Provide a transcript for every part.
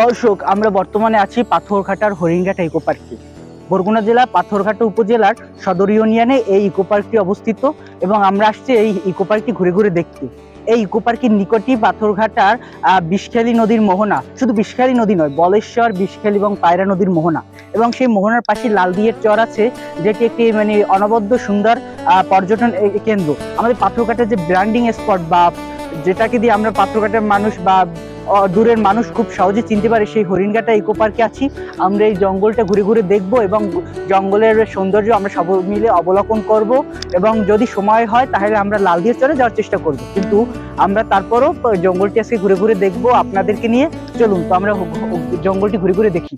দর্শক, আমরা বর্তমানে আছি পাথরঘাটার হরিণঘাটা ইকো পার্কে। বরগুনা জেলা পাথরঘাটা উপজেলার সদর ইউনিয়নে এই ইকো পার্কটি অবস্থিত এবং আমরা আসছি এই ইকো পার্কটি ঘুরে ঘুরে দেখতে। এই ইকো পার্কের নিকটই পাথরঘাটার বিষখালী নদীর মোহনা, শুধু বিষখালী নদী নয়, বলেশ্বর, বিষখালী এবং পায়রা নদীর মোহনা। এবং সেই মোহনার পাশে লাল লালদিয়ের চর আছে, যেটি একটি মানে অনবদ্য সুন্দর পর্যটন কেন্দ্র। আমাদের পাথরঘাটের যে ব্র্যান্ডিং স্পট বা যেটাকে দিয়ে আমরা পাত্রঘাটের মানুষ বা দূরের মানুষ খুব সহজে চিনতে পারে, সেই হরিণঘাটা ইকো পার্কে আছি। আমরা এই জঙ্গলটা ঘুরে ঘুরে দেখব এবং জঙ্গলের সৌন্দর্য আমরা সব মিলে অবলোকন করব এবং যদি সময় হয় তাহলে আমরা লাল দিয়ে চলে যাওয়ার চেষ্টা করব। কিন্তু আমরা তারপরও জঙ্গলটি আজকে ঘুরে ঘুরে দেখব আপনাদেরকে নিয়ে। চলুন তো আমরা জঙ্গলটি ঘুরে ঘুরে দেখি।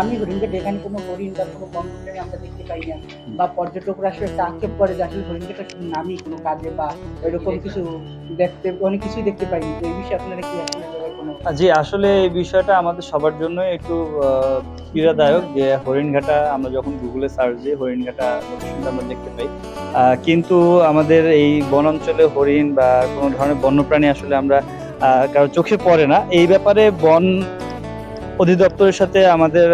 নামই হরিণঘাট এখানে কোনো হরিণ বা কোনো বন্যপ্রাণী আমরা দেখতে পাই না। বা পর্যটকরা আসলে একটা আক্ষেপ করে যে আসলে হরিণঘাটটা শুধু নামই কোনো কাজে বা এরকম কিছু দেখতে অনেক কিছুই দেখতে পাইনি তো এই বিষয়ে আপনারা কি আসলে জি আসলে এই বিষয়টা আমাদের সবার জন্য একটু পীড়াদায়ক যে হরিণঘাটা আমরা যখন গুগলে সার্চ দিই হরিণঘাটা লোকেশনটা আমরা দেখতে পাই। আহ, কিন্তু আমাদের এই বনাঞ্চলে হরিণ বা কোনো ধরনের বন্যপ্রাণী আসলে আমরা কারও চোখে পড়ে না। এই ব্যাপারে বন অধিদপ্তরের সাথে আমাদের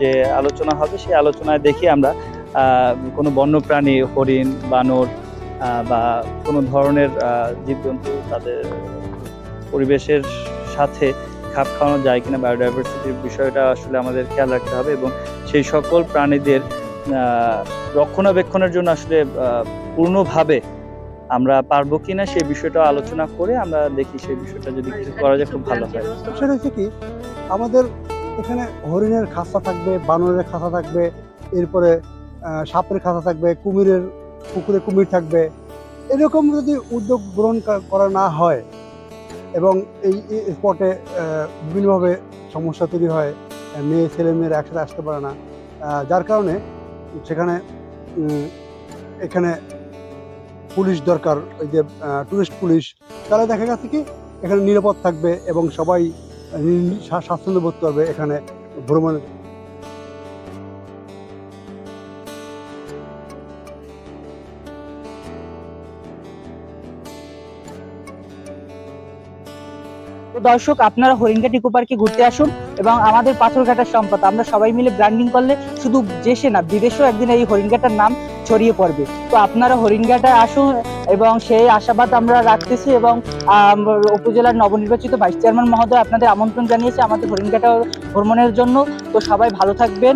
যে আলোচনা হবে, সেই আলোচনায় দেখি আমরা কোনো বন্যপ্রাণী, হরিণ, বানর বা কোনো ধরনের জীবজন্তু তাদের পরিবেশের সাথে খাপ খাওয়ানো যায় কিনা বায়োডাইভার্সিটির বিষয়টা আসলে আমাদের খেয়াল রাখতে হবে এবং সেই সকল প্রাণীদের রক্ষণাবেক্ষণের জন্য আসলে পূর্ণভাবে আমরা পারব কিনা সেই বিষয়টা আলোচনা করে আমরা দেখি সেই বিষয়টা যদি কিছু করা যায়, খুব ভালো হয়। সেটা হচ্ছে কি, আমাদের এখানে হরিণের খাঁচা থাকবে, বানরের খাঁচা থাকবে, এরপরে সাপের খাঁচা থাকবে, কুমিরের, পুকুরে কুমির থাকবে। এরকম যদি উদ্যোগ গ্রহণ করা না হয় এবং এই স্পটে বিভিন্নভাবে সমস্যা তৈরি হয়, মেয়ে, ছেলে, মেয়েরা একসাথে আসতে পারে না যার কারণে সেখানে এখানে পুলিশ দরকার ওই যে টুরিস্ট পুলিশ তাহলে দেখা গেছে কি, এখানে নিরাপদ থাকবে এবং সবাই স্বাচ্ছন্দ্য বোধ করবে এখানে ভ্রমণ। দর্শক, আপনারা হরিঙ্গাট ইকো পার্কে ঘুরতে আসুন এবং আমাদের পাথরঘাটার সম্পদ, আমরা সবাই মিলে ব্র্যান্ডিং করলে শুধু দেশে না, বিদেশেও একদিন এই হরিঙ্গাটার নাম ছড়িয়ে পড়বে। তো আপনারা হরিঙ্গাটা আসুন এবং সেই আশাবাদ আমরা রাখতেছি এবং উপজেলার নবনির্বাচিত ভাইস চেয়ারম্যান মহোদয় আপনাদের আমন্ত্রণ জানিয়েছে আমাদের হরিঙ্গাটা ভ্রমণের জন্য। তো সবাই ভালো থাকবেন।